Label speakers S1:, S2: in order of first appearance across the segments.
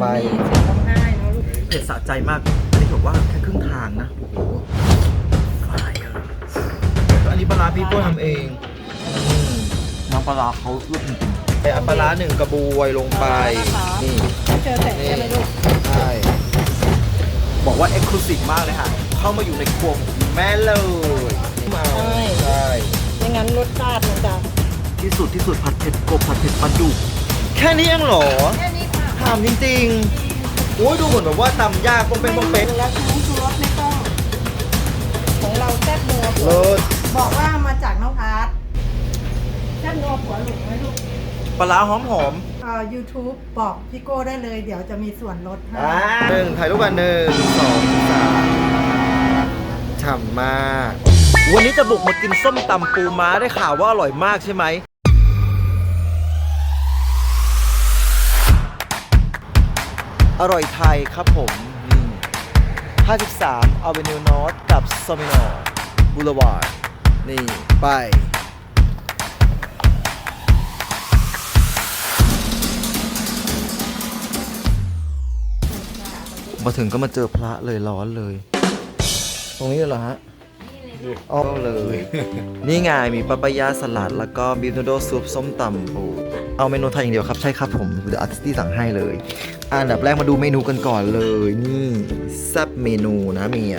S1: ไป
S2: มีเสียงร้องไห้เนาะลูก
S1: เผ็ดสะใจมาก อันนี้บอกว่าแค่ครึ่งทางนะโอ้โหไฟอันนี้ปลาร้าพี่โก้ทำเองน้ำปลาร้าเขาเลือกจริงๆเอาปลาร้าหนึ่งกระบวยลงไปนี่
S2: ไม่เจอแต่ใช่ไหมลูก
S1: ใช่ บอกว่าเอ็กซ์คลูซีฟมากเลยค่ะ เข้ามาอยู่ในครัวของแม่เลยมาใช่
S2: ไม่งั้นรสชาติมันจะ
S1: ที่สุดที่สุดผัดเผ็ดกบผัดเผ็ดปลาดุกแค่นี้เองเหรอ
S2: แค่นี้ค่ะ
S1: ถามจริงๆโอ้ยดูเหมือนแบบว่าตำยากปงเป็นปงเป็น
S2: แล้วทั้งชูรสไม่ต้อง ของเราแซ่บนัวผัว
S1: เลิศ
S2: บอกว่ามาจากน้องอาร์ตแซ่บนัวผัวหลุมไหมลูก
S1: ปลาร้าหอมหอม
S2: เอ่อ YouTube บอกพี่โก้ได้เลยเดี๋ยวจะมีส่วนลดให้
S1: อ่าหนึ่งถ่ายรูปกันหนึ่งสองสามฉ่ำมาก วันนี้จะบุกมากินส้มตำปูม้าได้ข่าวว่าอร่อยมากใช่ไหม อร่อยไทยครับผมนี่53 Avenue North กับ s o m i n o Boulevard นี่ไปมาถึงก็มาเจอพระเลยร้อนเลย ตรงนี้เหรอฮะอ๋อเลย นี่ไงมีปาปายาสลัดแล้วก็บีฟนูโดซุปส้มตำปู เอาเมนูไทยอย่างเดียวครับ ใช่ครับผมเดี๋ยวอาร์ติสตี้สั่งให้เลย อันดับแรกมาดูเมนูกันก่อนเลยนี่แซ่บเมนูนะเมีย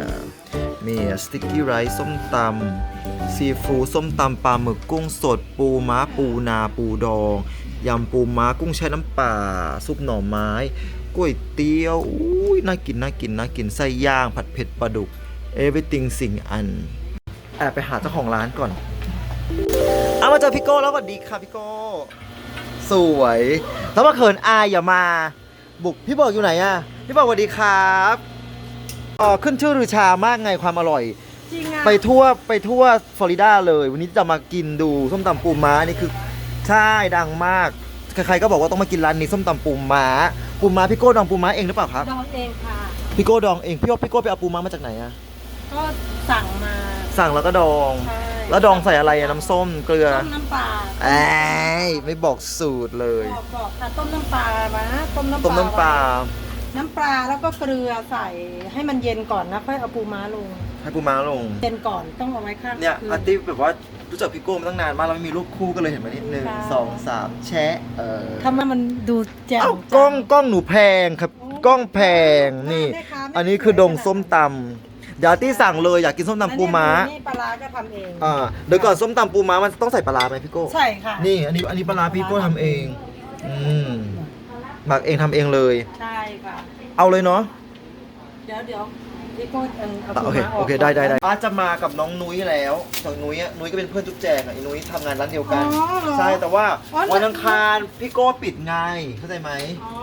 S1: เมียสติ๊กกี้ไรซ์ส้มตำซีฟู้ดส้มตำปลาหมึกกุ้งสด ปูม้าปูนาปูดองยำปูม้ากุ้งแช่น้ำปลาซุปหน่อไม้ก๋วยเตี๋ยวอุ้ยน่ากินน่ากินน่ากินไส้ย่างผัดเผ็ดปลาดุก everything สิ่งอันแอบไปหาเจ้าของร้านก่อน เอามาเจอพี่โก้แล้วสวัสดีค่ะพี่โก้ สวยแล้วมาเขินอายอย่ามา บุกพี่เบิร์กอยู่ไหนอะพี่เบิร์กสวัสดีครับอ๋อขึ้นชื่อรือชามากไงความอร่อย
S2: จริงอะ
S1: ไปทั่วไปทั่วฟลอริดาเลย วันนี้จะมากินดูส้มตำปูม้านี่คือใช่ดังมากใครๆก็บอกว่าต้องมากินร้านนี้ส้มตำปูม้าปูม้าพี่โก้ดองปูม้าเองหรือเปล่าครับ
S2: ดองเองค่ะ
S1: พี่โก้ดองเองพี่โก้พี่โก้ไปเอาปูม้ามาจากไหนอะ
S2: ก็สั่งมา
S1: สั่งแล้วก็ดอง
S2: ใช่
S1: แล้วดองใส่อะไรอะน้ำส้มเกลือ
S2: ต้มน้ำปลา
S1: ไอ้ยไม่บอกสูตรเลย
S2: บอกบอกค่ะต้มน้ำปลามาต้มน้ำปลา
S1: ต้มน้ำปลา
S2: ไว้น้ำปลาแล้วก็เกลือใส่ให้มันเย็นก่อนนะค่อยเอาปูม้าลง
S1: ให้ปูม้าลง
S2: เย็นก่อนต้องเอาไว้ข้าง
S1: เนี่ย
S2: คื
S1: อาร์ตี้แบบว่ารู้จักพี่โก้มาตั้งนานมากแล้วไม่มีรูปคู่ก็เลยเห็นมานิดนึง
S2: ค่ะ
S1: สองสามแชะเออ
S2: ทำไมมันดูแจ่ม
S1: เอ้า
S2: จั
S1: กล้องกล้องหนูแพงครับ
S2: โอ้
S1: กล้องแพงนี่
S2: แม่ค้าไม่
S1: อันนี้คือดงส้มตำ เดี๋ยวอาร์ตี้สั่งเลยอยากกินส้มตำปูม้า
S2: อันนี้ปลาร้าก็ทำเอง
S1: อ่าเดี๋ยวก่อนส้มตำปูม้ามันต้องใส่ปลาร้าไหมพี่โก้
S2: ใช่ค่ะ
S1: นี่อันนี้อันนี้ปลาร้าพี่โก้ทำเองอืมหมักเองทำเองเลย
S2: ใช่ค่ะ
S1: เอาเลยเนาะ
S2: เดี๋ยวเดี๋ยว พี่โก้เอาเอา
S1: โอเค
S2: ปูม้าออก
S1: โอเคได้ได้ได้ อาจะมากับน้องนุ้ยแล้วน้องนุ้ยอะนุ้ยก็เป็นเพื่อนจุ๊บแจงอะไอ้นุ้ยทำงานร้านเดียวกัน
S2: อ๋อเหรอ
S1: ใช่แต่ว่า
S2: อ๋อ
S1: วันอังคารพี่โก้ปิดไงเข้าใจไหม
S2: อ๋อ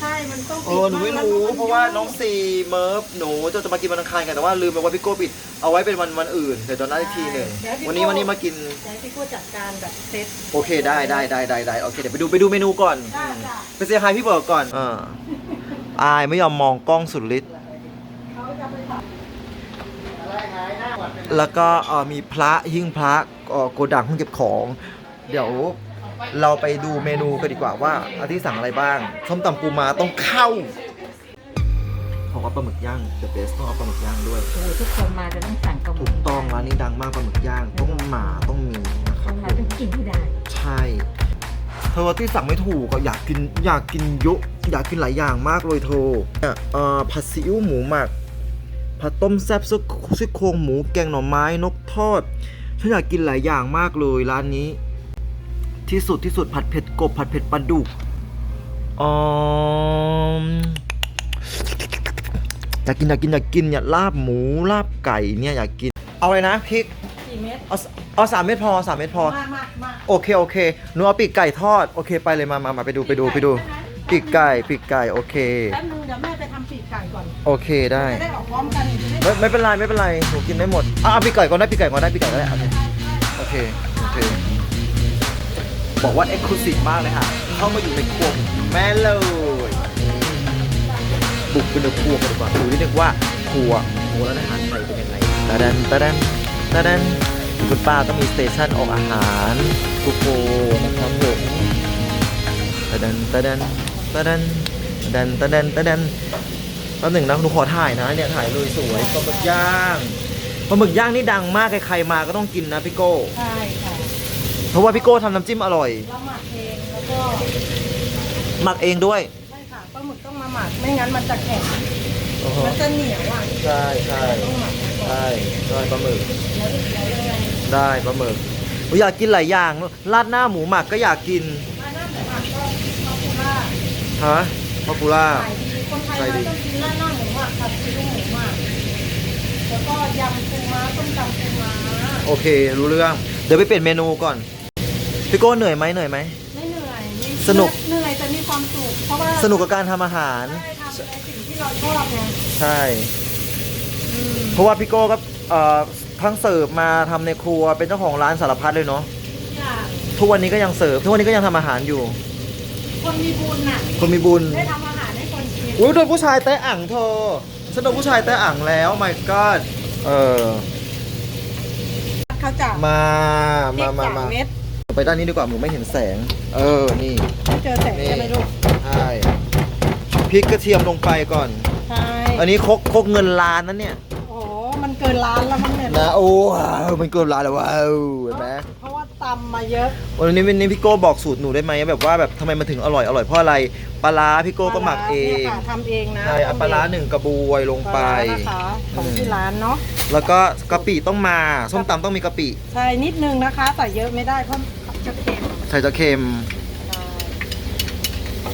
S2: ใช่มันต้อง
S1: เออหนูไม่รู้เพราะว่าน้องซีเมิร์ฟหนูจะจะมากินวันอังคารกันแต่ว่าลืมไปว่าพี่โก้ปิดเอาไว้เป็นวันวันอื่นเดี๋ยวตอนนั้นอีกทีหนึ่งวันนี้วันนี้มากิน
S2: เดี๋ยวพี่โก้จัดการแบบเซ็ต
S1: โอเคได้ได้ได้ได้ได้โอเคเดี๋ยวไปดูไปดูเมนูก่อน
S2: ได้จ้ะ
S1: ไปเสียหายพี่เบิร์กก่อนอ่าอายไม่ยอมมองกล้องสุดฤทธิ์
S2: เขาจะไปตัด
S1: แล้วก็เอ่อมีพระหิ้งพระเอ่อโกดังห้องเก็บของ เดี๋ยวเราไปดูเมนูกันดีกว่าว่าอาที่สั่งอะไรบ้างส้มตำปูมาต้องเข้าเขาว่าปลาหมึกย่าง the best ต้องเอาปลาหมึกย่างด้วย
S3: โอ้โหทุกคนมาจะต้องสั่งกระห
S1: ถู
S3: มู
S1: กต้องร้านนี้ดังมากปลาหมึกย่างต้องมาต้องมีนะครั
S3: ต้
S1: บ
S3: องมาต้องกินที่ได้
S1: ใช่เธอที่สั่งไม่ถูกอะอยากกินอยากกินเยอะอยากกินหลายอย่างมากเลยเธอเนี่ยเอ่อผัดซีอิ๊วหมูหมัก ผัดต้มแซ่บซุซี่โครงหมูแกงหน่อไม้นกทอดฉันอยากกินหลายอย่างมากเลยร้านนี้ ที่สุดที่สุดผัดเผ็ดกบผัดเผ็ดปลาดุกอ๋ออยากกินอยากกินอยากกินเนี่ยลาบหมูลาบไก่เนี่ยอยากกิน เอาเลยนะพริก
S2: กี่เม็ด
S1: เอาเอาสามเม็ดพอสามเม็ดพอ
S2: มามามา
S1: โอเคโอเคหนูเอาปีกไก่ทอด โอเคไปเลยมามามาไปดูไปดูไปดู ปีกไก่ปีกไก่โอเค
S2: แป๊บนึงเดี๋ยวแม่ไปทำปี กไก่ก่อน
S1: โอเคได้
S2: จะได้ออกพร้อมกันจะได้
S1: ไม่ไม่เป็นไรไม่เป็นไรหนูกินได้หมดอะเอาปีกไก่ก่อนได้ปีกไก่ก่อนได้ปีกไก่ก็ได้โอเคโอเคโอเค บอกว่าเอ็กซ์คลูซีฟมากเลยค่ะ เข้ามาอยู่ในครัวของแม่เลยบุกไปในครัวกันดีกว่าดูนิดนึงว่าครัวโอ้ร้านอาหารไทยเป็นยังไงตะดันตะดันตะดันคุณป้าต้องมีสเตชันออกอาหารทุกโคนะครับผมตะดันตะดันตะดันแดนตะแดนตะแดน แป๊บหนึ่งนะหนูขอถ่ายนะเนี่ยถ่ายเลยสวยปลาหมึกย่างปลาหมึกย่างนี่ดังมากใครๆมาก็ต้องกินนะพี่โก้
S2: ใช่ค่ะ
S1: เพราะว่าพี่โก้ทำน้ำจิ้มอร่อย
S2: เราหมักเองแล้วก็
S1: หมักเองด้วย
S2: ใช่ค่ะปลาหมึกต้องมาหมักไม่งั้นมันจะแข็ง
S1: อือฮะ
S2: มันจะเหนียวอะ
S1: ใช่ใช่
S2: ต้องหมักไว้ก่อน
S1: ใช่ใช่ปลาหมึก
S2: แล้วแล้วยังไง
S1: ได้ปลาหมึกหนูอยากกินหลายอย่างราดหน้าหมูหมักก็อยากกิน
S2: มาหน้าหมูหมักก็พาปูล่า
S1: ฮะปอปูล่า
S2: ขายดี คนไทย
S1: ขายดี
S2: เราต้องกินราดหน้าหมูหมักผัดซีอิ๊วหมูหมักแล้วก็ยำปูม้าต้มยำปูม้า
S1: โอเค รู้เรื่อง เดี๋ยวไปเปลี่ยนเมนูก่อน พี่โก้เหนื่อยไหมเหนื่อยไหม
S2: ไม่เหนื่อยไม่
S1: สนุก
S2: เหนื่อยแต่มีความสุขเพราะว่า
S1: สนุกกับการทำอาหาร
S2: ได้ทำในสิ่งที่เราชอบไง
S1: ใช่
S2: อืม
S1: เพราะว่าพี่โก้ก็เอ่อทั้งเสิร์ฟมาทำในครัวเป็นเจ้าของร้านสารพัดเลยเนาะ
S2: อย่าง
S1: ทุกวันนี้ก็ยังเสิร์ฟ ทุกวันนี้ก็ยังทำอาหารอยู่
S2: คนมีบุญน่ะ
S1: คนมีบุญ
S2: ได้ทำอา
S1: อุ้ยโดนผู้ชายแตะอ่างเธอฉันโดนผู้ชายแตะอ่างแล้ว my god เออ
S2: เขาจะ
S1: มา
S2: พริ
S1: มา กมา
S2: สาม
S1: มา
S2: เม็ด
S1: ไปด้านนี้ดีกว่าหมูไม่เห็นแสง เออ นี่
S2: ไม่เจอแสงใช่ไหมลูก
S1: ใช่พริกกระเทียมลงไปก่อน
S2: ใช่
S1: อันนี้ครกครกเงินล้านนั่นเนี่ย
S2: โอ้โหมันเกินล้านแล้วมั้งเนี่ย
S1: นะโอ้ว้าวมันเกินล้านแล้วว้าวเห็นไหม
S2: เพราะว่า ตำมาเยอะ
S1: วันนี้วันนี้พี่โก้บอกสูตรหนูได้ไหมแบบว่าแบบทำไมมันถึงอร่อยอร่อยเพราะอะไรปลาร้าพี่โก้ก็หมักเอง
S2: นี่ยค่ะทำเองนะ
S1: ใช่เอาปลาร้าหนึ่งกระบวยลง
S2: ป
S1: ไป
S2: ลาร้านะคะของที่ร้านเนาะ
S1: แล้วก็กะปิต้องมาส้มตำต้องมีกะปิ
S2: ใช่นิดนึงนะคะใส่เยอะไม่ได้เพราะจะเค็ม
S1: ใส่จะเค็ม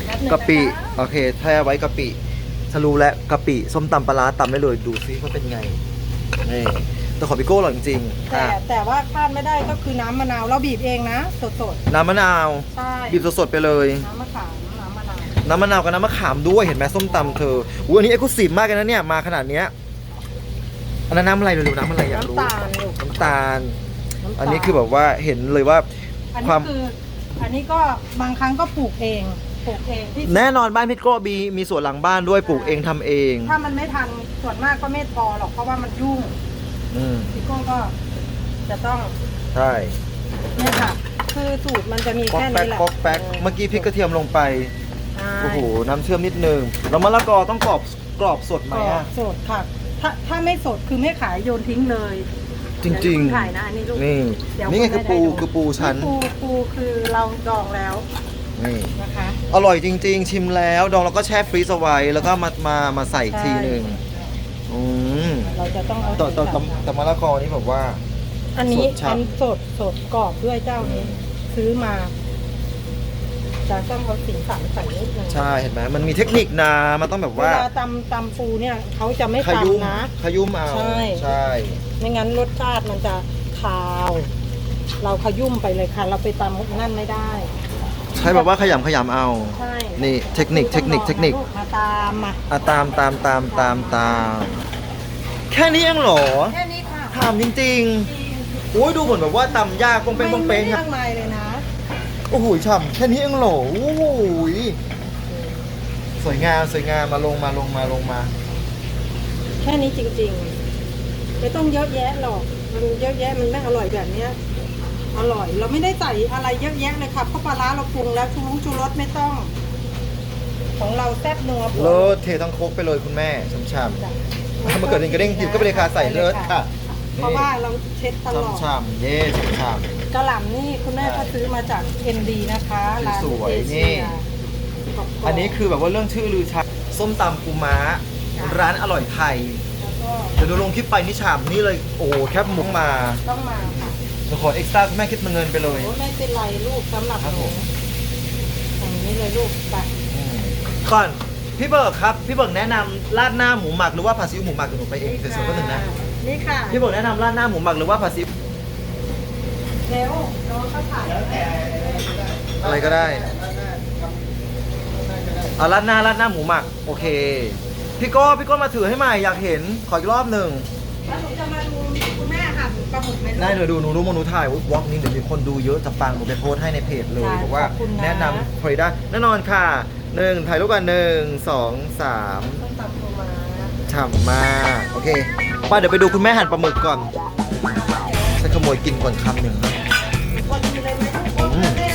S2: แป๊บนึงนค
S1: กะปิโอเคแช่ไว้กะปิฉันรู้แล้วกะปิส้มตำปลาร้าตำได้เลยดูซิว่าเป็นไงนี่ แต่ของพี่โก้อร่อยจริงๆ
S2: แต่
S1: อะ
S2: แต่ว่าพลาดไม่ได้ก็คือน้ำมะนาวเราบีบเองนะ สด
S1: น้ำมะนาว
S2: ๆ ใช่
S1: บีบสดๆไปเลย
S2: น้ำมะขามน้ำมะนาว
S1: น้ำมะนาวกับน้ำมะขามด้วยเห็นไหมส้มตำเธออุ้ยอันนี้เอ็กซ์คลูซีฟมากเลยนะเนี่ยมาขนาดเนี้ยอันนั้นน้ำอะไรเร็วๆน้ำอะไรอยากรู้
S2: น้ำตาลลูก
S1: น้ำตาล
S2: น้ำตาล
S1: อันนี้คือแบบว่าเห็นเลยว่า
S2: อัน
S1: ควา
S2: นี้
S1: ม
S2: คือ อันนี้ก็บางครั้งก็ปลูกเองปลูกเองที่
S1: แน่นอนบ้านพี่โก้มีมีสวนหลังบ้านด้วยปลูกเองทำเอง
S2: ถ้ามันไม่ทันส่วนมากก็ไม่พอหรอกเพราะว่ามันยุ่ง
S1: อืม
S2: พี่โก้ก็จะต้อง
S1: ใช่
S2: เนี่ยค่ะ คือสูตรมันจะมี
S1: ป๊อก
S2: แค่
S1: แป๊
S2: นี้
S1: ก
S2: แหละ
S1: ป๊อกแป๊กเมื่อกี้พริกกระเทียมลงไป
S2: ใช่
S1: โอ้โห น้ำเชื่อมนิดนึง แล้วมะละกอต้องกรอบกรอบสดไหม
S2: กรอ
S1: อะ
S2: บสดค่ะ ถ้าถ้าไม่สดคือไม่ขายโยนทิ้งเลย
S1: จริง
S2: เดี๋ยวคุณถ่ายนะอันนี้ลูก
S1: ๆนี่
S2: เดี๋ยว
S1: นี่ไง
S2: คุ
S1: คื
S2: ณ
S1: อ
S2: ไม่
S1: ปู
S2: ได้ดู
S1: คือปูชั้น
S2: ปูปูคือเราดองแล้ว
S1: นี่
S2: นะคะ
S1: อร่อยจริง ๆ ชิมแล้ว ดองแล้วก็แช่ฟรีซเอาไว้ แล้วก็มามามาใส่อีกทีหนึ่งอืม
S2: เราจะต้องเอา
S1: แต่แต่แต่
S2: สีสัน
S1: แต่มะละกอนี่แบบว่า
S2: อันนี้
S1: สดชัด
S2: อันสดสดกรอบด้วยเจ้านี้ ซื้อมาจะต้องเอาสีสันใส่นิดนึง
S1: ใช่เห็นไหมมันมีเทคนิคนะมันต้องแบบ
S2: เว
S1: ว่า
S2: ลาตำตำปูเนี่ยเขาจะไม่
S1: ขยุ่ม
S2: ตำนะ
S1: ขยุ่มเอา
S2: ใช่
S1: ใช่
S2: ไม่งั้นรสชาติมันจะคาว เราขยุ่มไปเลยค่ะ เราไปตำนั่นไม่ได้
S1: ใช่แบบว่าขยำขยำเอา
S2: ใช่
S1: นี่เทคนิคเทคนิคเทคนิค
S2: มาตามมา
S1: อะตามตามตามตามตาม แค่นี้เองเหรอ
S2: แค่นี้ค่ะ
S1: ถามจริงๆโอ้ยดูเหมือนแบบว่าตำยากปงเป้งปงเป้ง
S2: ไม่
S1: ครับ
S2: มากมายเลยนะ
S1: โอ้โหฉ่ำแค่นี้เองเหรอโอ้โหสวยงามสวยงามมาลงมาลงมาลงมา
S2: แค่นี้จริงๆ ไม่ต้องเยอะแยะหรอก มันเยอะแยะมันไม่อร่อยแบบเนี้ย อร่อย เราไม่ได้ใส่อะไรเยอะแยะเลยค่ะเพราะปลาร้าเราปรุงแล้วชูรุ้งชูรสไม่ต้อง ของเราแซ่บนัว
S1: เลิศเททั้งโคกไปเลยคุณแม่ช่ำ
S2: จ้ะ
S1: ๆถ้ามาเกิดเองกระเด้งกินก็ไปเลยค่ะใส่เลิศค่ะ
S2: เพราะว่าเราเช็ดตลอด
S1: ช่ำๆเย่ช่ำ
S2: กระหล่ำนี่คุณแม่ก็ซื้อมาจากเอ็นดีนะคะร้าน
S1: สวย
S2: เอ
S1: ๆ
S2: เชี
S1: นี่
S2: กรอบๆ
S1: ๆอันนี้คือแบบว่าเรื่องชื่อลือชาส้มตำปูม้า ร้านอร่อยไทย
S2: แล้วก็
S1: เดี๋ยวดูลงคลิปไปนี่ฉ่ำนี่เลยโอ้โหแคบหมุกมา
S2: ต้องมาค่ะ
S1: เดี๋ยวขอเอ็กซ์ตร้าคุณแม่คิดมาเงินไปเลย
S2: โอ้ไม่เป็นไรลูกสำหรับ
S1: ครับ
S2: ห
S1: ผ
S2: นู
S1: ม
S2: อย่างนี้เลยลูกไป
S1: ก่อน พี่เบิร์กครับพี่เบิร์กแนะนำราดหน้าหมูหมักหรือว่าผัดซีอิ๊วหมูหมักเดี๋ยวหนูไปเองเดี๋ยวส่วนก็หนึ่งนะ
S2: นี่ค่ะ
S1: พี่เบิร์กแนะนำราดหน้าหมูหมักหรือว่าผัดซีอิ๊ว
S2: เร็วน้องเขาถ่าย
S1: อะไรก็ได้เอาราดหน้าราดหน้าหมูหมักโอเคพี่โก้พี่โก้มาถือให้ใหม่อยากเห็นขออีกรอบหนึ่ง
S2: แล้วหนูจะมาดูคุณแม่หั่นปลาหมึกไหมลูก
S1: ได้เลยดูหนูรู้มหนูถ่ายวอล์กนี้เดี๋ยวมีคนดูเยอะจะปังหนูไปโพสต์ให้ในเพจเลย
S2: ได้
S1: บอกว่า
S2: ขอบคุณนะ
S1: แนะนำผลิตได้แน่นอนค่ะ หนึ่งถ่ายรูปกันหนึ่งสองสาม
S2: ต้มตำปูม้า
S1: ฉ่ำมาก โอเคป้าเดี๋ยวไปดูคุณแม่หั่นปลาหมึกก่อนฉันขโมยกินก่อนคำหนึ่งครับ
S2: พอดีเลยไหมลูกแม่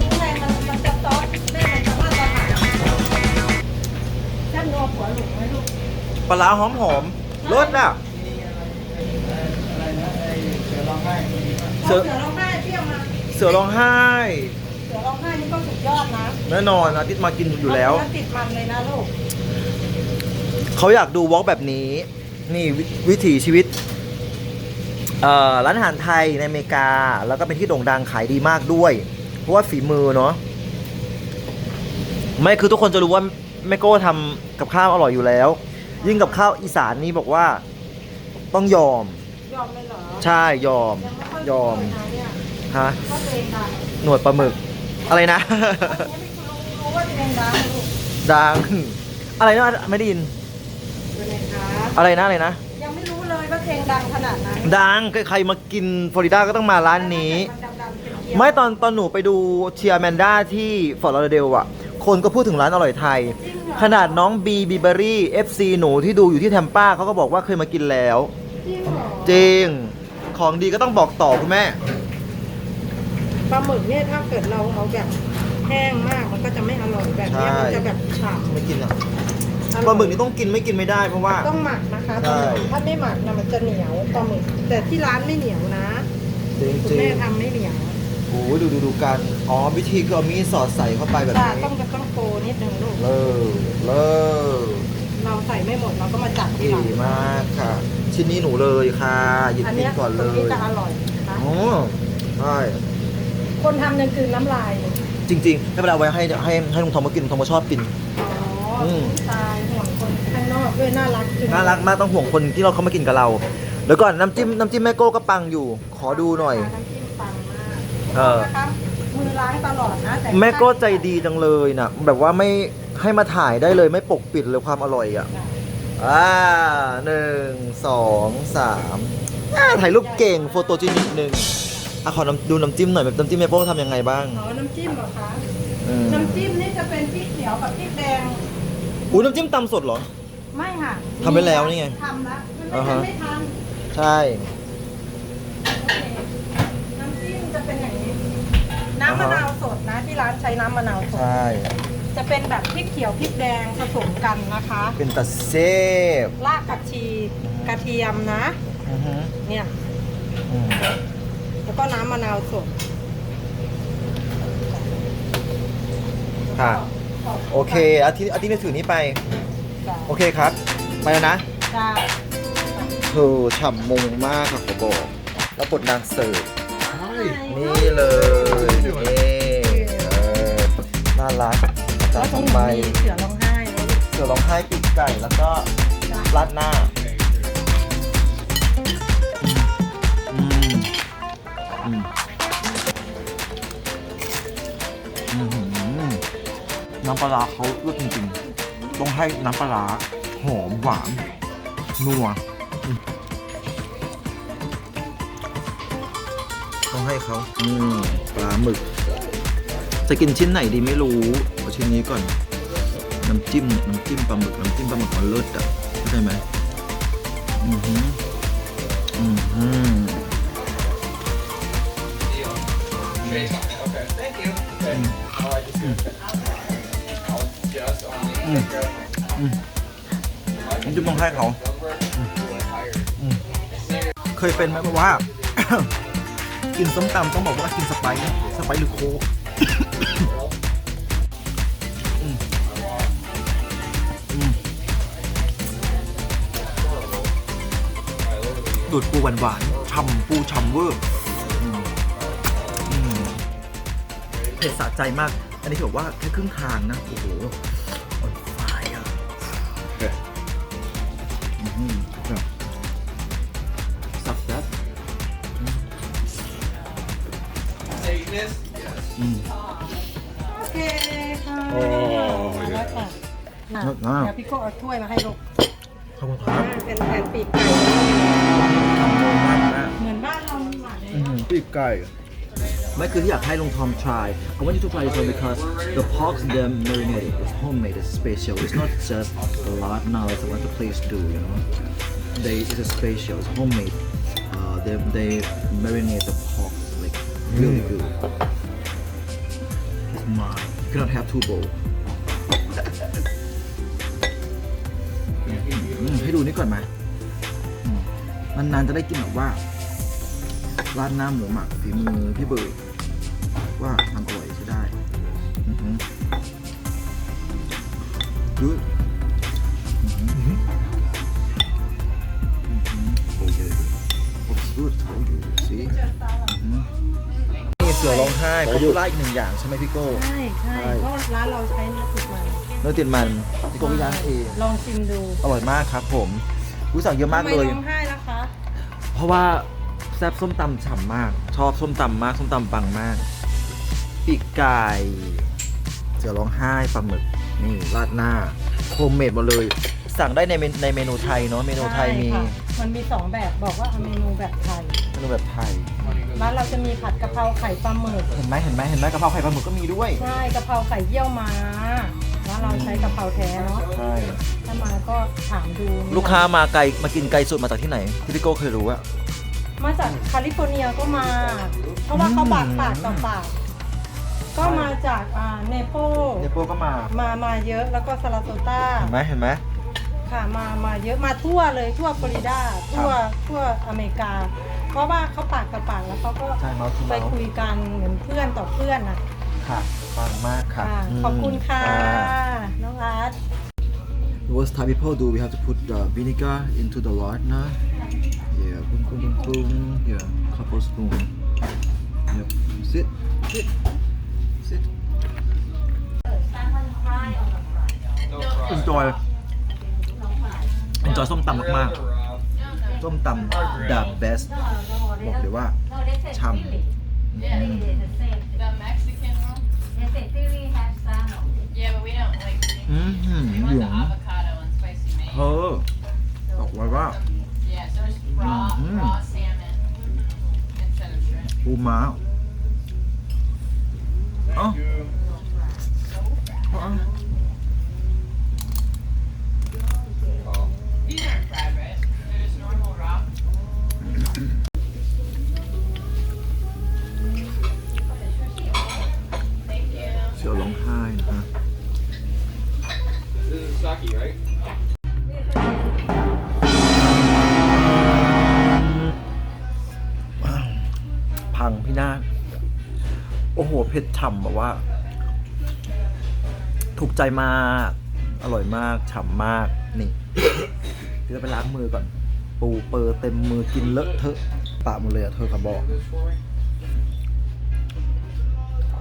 S2: รู้ไงมันมันจะซอสแม่มันจะมาตรฐานบนัวหัวหลุมไหมลูก
S1: ปลาร้าหอมหอมๆรสอะเสื
S2: เสือร้องไห้เปรี้ยวมา
S1: เสือร้องไห้
S2: เสือร้องไห้ นี่ก็สุดยอดนะ
S1: แน่นอนอาทิตย์มากินอยู่แล้ว
S2: เนื้ติดมันเลยนะลูก
S1: เขาอยากดูวอล์กแบบนี้ นี่ววิถีชีวิตเอ่อร้านอาหารไทยในอเมริกา แล้วก็เป็นที่โด่งดังขายดีมากด้วย เพราะว่าฝีมือเนาะไม่คือทุกคนจะรู้ว่าแม่โก้ทำกับข้าวอร่อยอยู่แล้ว ยิ่งกับข้าวอีสานนี่บอกว่าต้องยอม
S2: ยอมเลยเหรอ
S1: ใช่ยอม
S2: ยังไม่ค่อย
S1: ยอม
S2: รู้เลยนะเนี่ย
S1: ฮะ
S2: ก็ตัวเองดัง
S1: หนวดปลาหมึก อะไรนะ
S2: วันนี้ไม่รู้รู้ว่าตัวเองดังลูก
S1: ดัง อะไรนะไม่ได้ยิน
S2: เป็นไงคะ
S1: อะไรนะอะไรนะ
S2: ยังไม่รู้เลยว่าตัวเองดังขนาดไหน
S1: ดังใครๆมากินฟลอริดาก็ต้องมาร้านนี้
S2: มันดำๆเป็นเขียว
S1: ไม่ตอนตอนหนูไปดูเชียร์แมนด้าที่ฟอร์ตลาเดลอะคนก็พูดถึงร้านอร่อยไทย
S2: จริงเหรอ
S1: ขนาดน้องบีบีเบอรี่เอฟซีหนูที่ดูอยู่ที่แทมป้าเขาก็บอกว่าเคยมากินแล้ว
S2: จริงเหรอ
S1: จริงของดีก็ต้องบอกต่อคุณแม่
S2: ปลาหมึกเนี่ยถ้าเกิดเราเอาแบบแห้งมากมันก็จะไม่อร่อยแบบเนี้ย
S1: ใช่
S2: มันจะแบบฉ่ำ
S1: ไม่กินอะ
S2: อร่อย
S1: ปลาหมึกนี่ต้องกินไม่กินไม่ได้เพราะว่า
S2: ต้องหมักนะคะ
S1: ใช่
S2: ถ้าไม่หมักนะมันจะเหนียวปลาหมึกแต่ที่ร้านไม่เหนียวนะ
S1: จริง
S2: คุณ
S1: จริ
S2: แม่
S1: ง
S2: ทำไม่เหนียว
S1: โอ้ยดูดูดูกันอ๋อวิธีคือเอามีดสอดใส่เข้าไปแบบ
S2: แต่
S1: นี้
S2: ต้องจะต้องโกนิดนึงลูก
S1: เลิศเลิศ
S2: เราใส่ไม่หมดเราก็มาจัดที
S1: ดี
S2: หลัง
S1: มากค่ะ ชิ้นนี้หนูเลยค่ะหยิบ
S2: อัน
S1: กิน
S2: เนี้ย
S1: ก่อนเล
S2: ตรงนี้
S1: ย
S2: จะอร่อยนะคะ
S1: อ๋อใช่
S2: คนทำยังคืนน้ำลายเลย
S1: จริงๆให้เวลาไว้ให้ให้ให้ลุงทอมมากิลุงทอมมาชอบกิน
S2: อ๋ออ
S1: ม
S2: ตายห่วงคนข้างนอกด้วยน่ารักจัง
S1: น่ารักมากต้องห่วงคนที่เราเขามากินกับเราเดี๋ยวก่อนน้ำจิ้มน้ำจิ้มแม่โก้ก็ปังอยู่ ขอดูหน่อย
S2: น้ำจิ้มปังมาก
S1: เออ
S2: นะคะมือล้างตลอดนะแต่
S1: แม่โก้ใจดีจังเลยนะแบบว่าไม่ให้มาถ่ายได้เลยไม่ปกปิดเลยความอร่อยอะอ่าหนึ่งสองสามอ่าถ่ายรูปเก่งโฟโตจินิกหนึ่ง อะขอน้ำดูน้ำจิ้มหน่อยแบบน้ำจิ้มแม่โก้ทำยังไงบ้าง
S2: อ๋อน้ำจิ้มเหรอคะ
S1: อืม
S2: น้ำจิ้มนี่จะเป็นพริกเขียวกับพริกแดง
S1: อู้น้ำจิ้มตำสดเหรอ
S2: ไม่ค่ะ
S1: ทำไว้แล้วนี่ไง
S2: ทำแล้วมัน
S1: อ่าฮะ
S2: ไม่ทัน
S1: ใช่
S2: โอเคน้ำจิ้มจะเป็นอย่างนี้ น้ำมะนาวสดนะที่ร้านใช้น้ำมะนาวสด
S1: ใช่
S2: จะเป็นแบบพริกเขียวพริกแดงผสมกันนะคะ
S1: เป็นตาเซฟ
S2: รากผักชีกระเทียมนะ
S1: อือฮึ
S2: เนี่ย
S1: อืม
S2: แล้วก็น้ำมะนาวสด
S1: ค่ะ โอเคอาทิตย์อาทิตย์นี้ถือนี้ไป
S2: จ้ะ
S1: โอเคครับ ไปแล้วนะ
S2: จ้า
S1: เธอฉ่ำมงมากค่ะขอบอกแล้วบทนางเสิร์ฟนี่เลยนี่เออน่ารักจา
S2: แล้
S1: ก
S2: วตรง
S1: ทำไม
S2: นี้มีเสือร้องไห้แล้วลูก
S1: เสือร้องไห้ปีกไก่แล้วก็
S2: จ้ะ
S1: ราดหน้า น้ำปลาเขาเลือกจริงๆ ต้องให้น้ำปลาหอมหวานนัวต้องให้เขาอืมปลาหมึก จะกินชิ้นไหนดีไม่รู้เอาชิ้นนี้ก่อน น้ำจิ้ม น้ำจิ้มปลาหมึก น้ำจิ้มปลาหมึกมันเลิศอะเข้าใจไหมอือหืออือหือ น้ำจิ้มต้องให้เขา เคยเป็นไหมว่า กินส้มตำต้องบอกว่ากินสไปซ์สไปซ์หรือโคกดูดปูหวานๆช่ำปูช่ำเวอร์ เผ็ดสะใจมาก อันนี้ถือว่าแค่ครึ่งทางนะ โอ้โห on fire อืมครับสับแซ่บอืม
S2: โอเคค่ะ
S1: โอ้
S2: เอาละค่ะอะ
S1: อ่า
S2: เดี๋ยวพี่โก้เอาถ้วยมาให้ลูก
S1: ขอบคุณครับ
S2: เป็นแผ่นปีกไก่
S1: ทำโมมากนะ
S2: เหมือนบ้านเราหมักเลย
S1: ปีกไก่ ไม่คือที่อยากให้ลุงทอม try I want you to try this one because the pork them marinated is homemade it's special it's not just a lot now it's what the place do you know they it's a special it's homemade uh, they they marinate the pork like really good it's mine you cannot have two bowl นี้ก่อนไหมอืมนานๆจะได้กินแบบว่าราดหน้าหมูหมักฝีมือพี่เบิร์ด ว่าทำอร่อยใช้ได้อือหือดูโอเค Looks good told you see นี่เสือร้องไห้ป๊อปปูล่าอีกหนึ่งอย่างใช่ไหมพี่โก้
S2: ใช่ใช่
S1: ใช่
S2: เพราะร้านเราใช้เนื้อติดมัน
S1: เนื้อติดมันพี่โก้ย่างเอง
S2: ลองชิมดู
S1: อร่อยมากครับผมรู้สั่งเยอะมาก
S2: ทำไม
S1: เลย
S2: ร้องไห้ล่ะคะ
S1: เพราะว่าแซ่บส้มตำฉ่ำมาก ชอบส้มตำมาก ส้มตำปังมาก ปีกไก่เสือร้องไห้ปลาหมึกนี่ราดหน้าโฮมเมดหมดเลย สั่งได้ในเมนในเมนูไทยเนาะเมนูไทยมี
S2: ใช่ค่ะมันมีสองแบบบอกว่าเอาเมนูแบบไทย
S1: เมนูแบบไทย
S2: ร้านเราจะมีผัดกะเพราไข่ปลาหมึก
S1: เห็นไหมเห็นไหมเห็นไหมกะเพราไข่ปลาหมึกก็มีด้วย
S2: ใช่กะเพราไข่เยี่ยวม้าร้านเราใช้กะเพราแท้เนาะ
S1: ใช่
S2: ถ้ามาก็ถามดู
S1: ลูกค้ามาไกลมากินไกลสุดมาจากที่ไหนที่พี่โก้เคยรู้อะ
S2: มาจากแคลิฟอร์เนียก็มา เพราะว่าเขาบากปากต่อปาก ก็มาจากอ่าเนโป
S1: เนโปก็มา
S2: มามาเยอะแล้วก็ซาลาโซตา
S1: เห็นไหมเห็นไหม
S2: ค่ะมามาเยอะมาทั่วเลยทั่วฟลอริดาทั่วทั่วอเมริกา เพราะว่าเขาปากต่อปากแล้วเขาก็
S1: ใช่เมาส์ทู
S2: ไป
S1: เมาส์
S2: คุยกันเหมือนเพื่อนต่อเพื่อนน่ะ
S1: ค่ะปังมากค่ะ
S2: ค่ะ
S1: ม
S2: ขอบคุณค่ะ
S1: อ่า
S2: น้องอาร์ต
S1: What Thai people do, we have to put the vinegar into the lard now. Yeah, boom, boom, boom, boom. Yeah, couple spoon. Yep. Sit, sit, sit. Enjoy. Enjoy ส้มตำมากๆส้มตำ the best บอกเลยว่าช่ำ อ้โหเผ็ดฉ่ำแบบว่า ถูกใจมาก อร่อยมากฉ่ำมากนี่เดี๋ยวไปล้างมือก่อน ปูเปอร์เต็มมือกินเลอะเทอะปากหมดเลยอะเธอขับบอก
S4: This for me?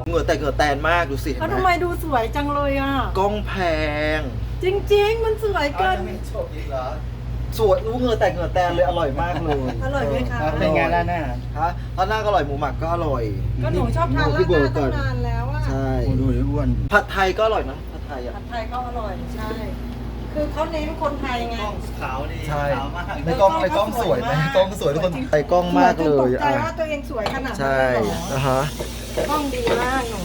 S1: เหงื่อแต่เหงื่อแตนมากดูสิเห็น
S2: แล้ว
S1: ไห
S2: ทำ
S1: ม
S2: ไมดูสวยจังเลยอะ
S1: กล้องแพง
S2: จริง ๆ มันสวยเกิน
S1: สวยรู้เหงื่อแต่เหงื่อแตนเลยอร่อยมากเลย
S2: อร่อยไหมคะ
S1: เป็นไงล่ะหน้าฮะร้านหน้าก็อร่อยหมูหมักก็อร่อย
S2: ก็หนูชอบทานราดหน้าตั้งนานแล้วอะ
S1: ใช่ดูอ้วนผัดไทยก็อร่อยนะผัดไทยอะ
S2: ผัดไทยก็อร่อยใช่ คือเขาเน้นคนไทยไง
S5: ขาวดี
S1: ใช่
S5: ขาวมาก
S1: ในกล้องในกล้องสวยไหมกล้องสวยทุกคนในกล้องมากเล
S2: สวย
S1: ย
S2: จนตกใจ
S1: อะ
S2: ว่าตัวเองสวยขนาดนั้น
S1: ใช่
S2: เลยเหรอ
S1: นะฮะ
S2: กล้องดีมากหนู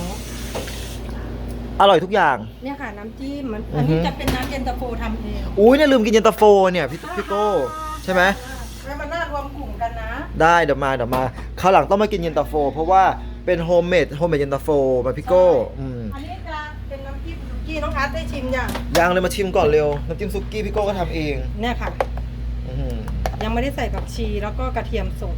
S1: อร่อยทุกอย่าง
S2: เนี่ยค่ะน้ำจิ้มมันอันนี้
S1: อือฮึ
S2: จะเป็นน้ำเย็นตาโฟทำเอง
S1: อุ้ยเนี่ยลืมกินเย็นตาโฟเนี่ยพี่พี่โก้ใช่ไหม
S2: แล้วมันน่ารวมกลุ่มกันนะ
S1: ได้เดี๋ยวมาเดี๋ยวมาคราวหลังต้องมากินเย็นตาโฟ เพราะว่าเป็นโฮมเมดโฮมเมดเย็นตาโฟมาพี่โก้อืม
S2: อันนี้จะเป็นน้ำจิ้มสุกี้น้องอาร์ตได้ชิมยัง
S1: ยังเลยมาชิมก่อนเร็วน้ำจิ้มซุกี้พี่โก้ก็ทำเอง
S2: เนี่ยค่ะ
S1: อื้อหือ
S2: ยังไม่ได้ใส่ผักชีแล้วก็กระเทียมสด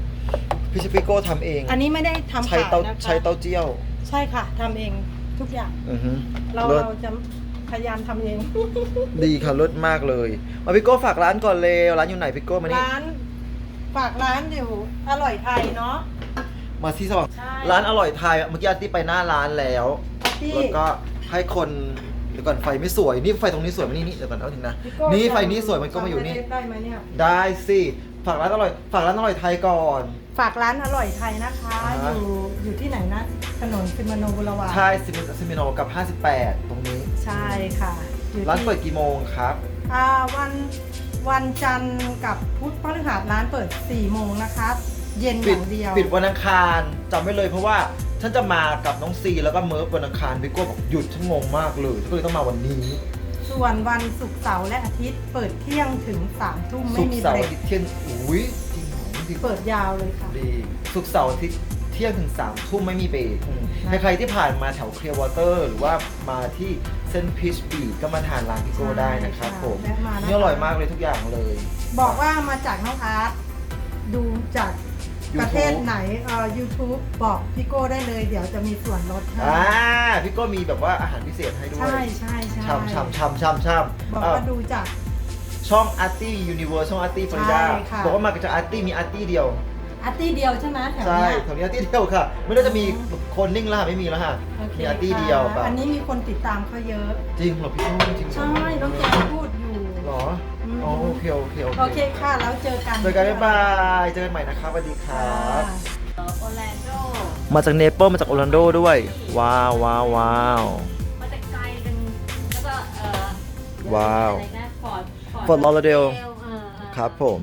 S1: พี่ชิพี่โก้ทำเอง
S2: อันนี้ไม่ได้ทำ
S1: ใช้
S2: ขาย
S1: เตา
S2: นะคะ
S1: ใช้เตาเจี้ยว
S2: ใช่ค่ะทำเอง ทุกอย่าง
S1: อือหือ
S2: เรา
S1: เลิศ
S2: เราจะพยายามทำเอง
S1: ดีค่ะเลิศมากเลยมาพี่โก้ฝากร้านก่อนเร็วร้านอยู่ไหนพี่โก้มานี่
S2: ร้านฝากร้านอยู่อร่อยไทยเนาะ
S1: มาที่สว่าง
S2: ใช่
S1: ร้านอร่อยไทยเมื่อกี้อาร์ตี้ไปหน้าร้านแล้ว
S2: ที่
S1: แล้วก็ให้คนเดี๋ยวก่อนไฟไม่สวยนี่ไฟตรงนี้สวยมานี่นี่เดี๋ยวก่อนเอาจริงนะ
S2: พี่โก้
S1: นี่
S2: จำ
S1: ไฟนี้สวยมันก็มาอยู่นี่
S2: จำได้ไหมเนี่ย
S1: ได้สิฝากร้านอร่อยฝากร้านอร่อยไทยก่อน
S2: ฝากร้านอร่อยไทยนะคะ
S1: อ่า
S2: อ
S1: ฮะ
S2: ยู่อยู่ที่ไหนนะ ถนนซิมโนบุรวา
S1: ใช่ซิมิซิมิโนกับ 58 ตรงนี้
S2: ใช่ค่ะอยู่
S1: ร้าน
S2: ที่
S1: เปิดกี่โมงครับ
S2: อ่าวันวันจันทร์กับพุธพฤหัสร้านเปิด 4 โมงนะคะ เย็นอ
S1: ปิด
S2: ย่างเดียว
S1: ปิดวันอังคารจำไว้เลยเพราะว่าฉันจะมากับน้องซีแล้วก็เมิร์ฟวันอังคารพี่โก้บอกหยุดฉันงงมากเลยก็เลยต้องมาวันนี้
S2: ส่วนวันศุกร์เสาร์และอาทิตย์เปิดเที่ยงถึง3ทุ่ม
S1: ศุ
S2: ไม่
S1: ก
S2: มี
S1: ร์
S2: เบ
S1: เสาร์
S2: ร
S1: อากทิตย์เที่ยงอุ้ย จริงเหรอจริง
S2: เปิดยาวเลยค่ะ
S1: ดีศุกร์เสาร์อาทิตย์เที่ยงถึง3ามทุ่มไม่มีเบรกอืมใครๆที่ผ่านมาแถวเคลียร์วอเตอร์หรือว่ามาที่เส้นพีชบีก็มาทานร้านพี่โก้ได้นะครับผม
S2: แวะมานะคะ
S1: นี่อร่อยมากเลยทุกอย่างเลย
S2: บอกว่ามาจากน้องอาร์ตดูจาก
S1: YouTube
S2: ประเทศไหนเอ่อ YouTube บอกพี่โก้ได้เลย เดี๋ยวจะมีส่วนลดให้
S1: อ่าพี่โก้มีแบบว่าอาหารพิเศษให้ด้วย
S2: ใช่ใช่ใช่
S1: ช่ำช่ำช่ำช่ำช่
S2: บอกำว่าดูจาก
S1: ช่องอาร์ตี้ยูนิเวอร์ช่องอาร์ตี้ฟลอริดา
S2: ใช่ค่ะ
S1: บอกว่ามาจากอาร์ตี้มีอาร์ตี้เดียว
S2: อาร์ตี้เดียวใช่ไหมแถว
S1: ใช่
S2: เนี้ย
S1: แถวนี้อาร์ตี้เดียวค่ะ ไม่ได้จะมีคนนิ่งแล้วค่ะไม่มีแล้วค่ะ
S2: โอเค
S1: มีอาร์ตี้เดียว
S2: ค่ะ
S1: ค่ะ
S2: อันนี้มีคนติดตามเขาเยอะ
S1: จริงเหรอพี่โก้จริงเหรอ
S2: ใช่ น้องแจงพูดอยู่
S1: เหรอ
S2: อืม
S1: อ๋อโอเคโอเคโอ
S2: โอ
S1: เค
S2: เคค่ะ แล้วเจอกัน
S1: เจอกันบ๊ายบายเจอกันใหม่นะครับสวัสดีครั
S2: ค่ะ
S1: บ
S3: โอแลนโด
S1: มาจากเนเปิลมาจากโอร์แลนโดด้วย ว้าวว้าวว้าว
S3: มาจากไกลกัน แล้วก็เอ่อ
S1: ว้าว
S3: อะไรนะฟอร์ด
S1: Fort Lauderdale
S3: เออเออ
S1: ครับผม